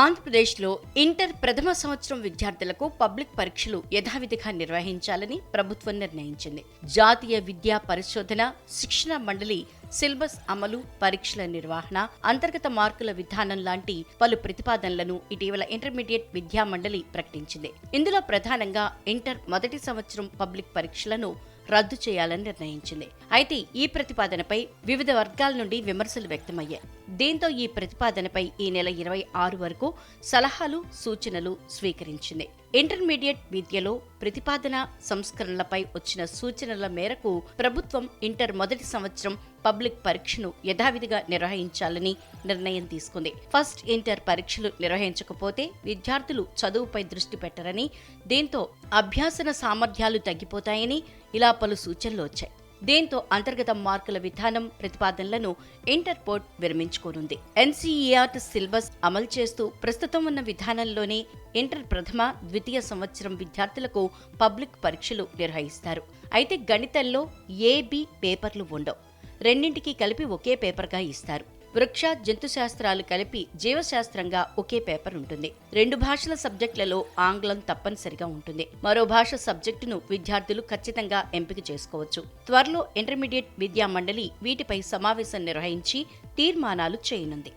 ఆంధ్రప్రదేశ్లో ఇంటర్ ప్రథమ సంవత్సరం విద్యార్థులకు పబ్లిక్ పరీక్షలు యథావిధిగా నిర్వహించాలని ప్రభుత్వం నిర్ణయించింది. జాతీయ విద్యా పరిశోధన శిక్షణ మండలి సిలబస్ అమలు పరీక్షల నిర్వహణ అంతర్గత మార్కుల విధానం లాంటి పలు ప్రతిపాదనలను ఇటీవల ఇంటర్మీడియట్ విద్యా మండలి ప్రకటించింది. ఇందులో ప్రధానంగా ఇంటర్ మొదటి సంవత్సరం పబ్లిక్ పరీక్షలను రద్దు చేయాలని నిర్ణయించింది. అయితే ఈ ప్రతిపాదనపై వివిధ వర్గాల నుండి విమర్శలు వ్యక్తమయ్యాయి. దీంతో ఈ ప్రతిపాదనపై ఈ నెల ఇరవై ఆరు వరకు సలహాలు సూచనలు స్వీకరించింది. ఇంటర్మీడియట్ విద్యలో ప్రతిపాదన సంస్కరణలపై వచ్చిన సూచనల మేరకు ప్రభుత్వం ఇంటర్ మొదటి సంవత్సరం పబ్లిక్ పరీక్షను యథావిధిగా నిర్వహించాలని నిర్ణయం తీసుకుంది. ఫస్ట్ ఇంటర్ పరీక్షలు నిర్వహించకపోతే విద్యార్థులు చదువుపై దృష్టి పెట్టరని దీంతో అభ్యాసన సామర్థ్యాలు తగ్గిపోతాయని ఇలా పలు సూచనలు వచ్చాయి. దీంతో అంతర్గత మార్కుల విధానం ప్రతిపాదనలను ఇంటర్పోర్ట్ విరమించుకోనుంది. ఎన్సీఈఆర్ట్ సిలబస్ అమలు చేస్తూ ప్రస్తుతం ఉన్న విధానంలోనే ఇంటర్ ప్రథమ ద్వితీయ సంవత్సరం విద్యార్థులకు పబ్లిక్ పరీక్షలు నిర్వహిస్తారు. అయితే గణితంలో ఏబి పేపర్లు ఉండవు. రెండింటికి కలిపి ఒకే పేపర్గా ఇస్తారు. వృక్ష జంతు శాస్త్రాలు కలిపి జీవశాస్త్రంగా ఒకే పేపర్ ఉంటుంది. రెండు భాషల సబ్జెక్టులలో ఆంగ్లం తప్పనిసరిగా ఉంటుంది. మరో భాష సబ్జెక్టును విద్యార్థులు ఖచ్చితంగా ఎంపిక చేసుకోవచ్చు. త్వరలో ఇంటర్మీడియట్ విద్యా మండలి వీటిపై సమావేశం నిర్వహించి తీర్మానాలు చేయనుంది.